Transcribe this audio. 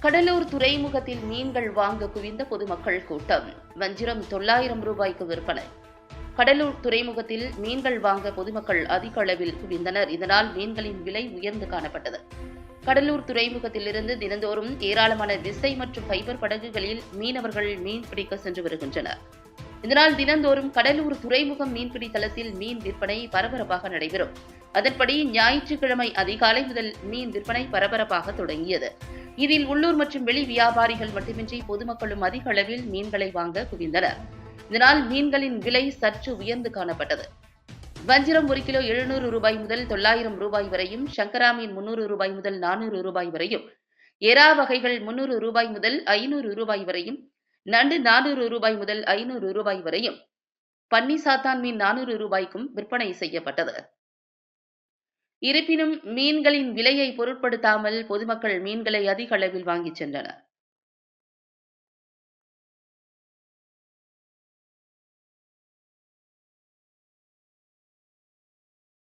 கடலூர் துறைமுகத்தில் மீன்கள் வாங்க குவிந்த பொதுமக்கள் கூட்டம். வஞ்சிரம் தொள்ளாயிரம் ரூபாய்க்கு விற்பனை. கடலூர் துறைமுகத்தில் மீன்கள் வாங்க பொதுமக்கள் அதிக அளவில் குவிந்தனர். இதனால் மீன்களின் விலை உயர்ந்து காணப்பட்டது. கடலூர் துறைமுகத்திலிருந்து தினந்தோறும் ஏராளமான விசை மற்றும் ஃபைபர் படகுகளில் மீனவர்கள் மீன் பிடிக்க சென்று வருகின்றனர். இதனால் தினந்தோறும் கடலூர் துறைமுகம் மீன்பிடி தளத்தில் மீன் விற்பனை பரபரப்பாக நடைபெறும். அதன்படி ஞாயிற்றுக்கிழமை அதிகாலை முதல் மீன் விற்பனை பரபரப்பாக தொடங்கியது. இதில் உள்ளூர் மற்றும் வெளி வியாபாரிகள் மட்டுமின்றி பொதுமக்களும் அதிக அளவில் மீன்களை வாங்க குவிந்தனர். இதனால் மீன்களின் விலை சற்று உயர்ந்து காணப்பட்டது. வஞ்சிரம் ஒரு கிலோ எழுநூறு ரூபாய் முதல் தொள்ளாயிரம் ரூபாய் வரையும் சங்கரா மீன் முன்னூறு ரூபாய் முதல் நானூறு ரூபாய் வரையும் எறா வகைகள் முன்னூறு ரூபாய் முதல் ஐநூறு ரூபாய் வரையும் நண்டு நானூறு ரூபாய் முதல் ஐநூறு ரூபாய் வரையும் பன்னி சாத்தான் மீன் நானூறு ரூபாய்க்கும் விற்பனை செய்யப்பட்டது. இருப்பினும் மீன்களின் விலையை பொருட்படுத்தாமல் பொதுமக்கள் மீன்களை அதிக அளவில் வாங்கிச் சென்றனர்.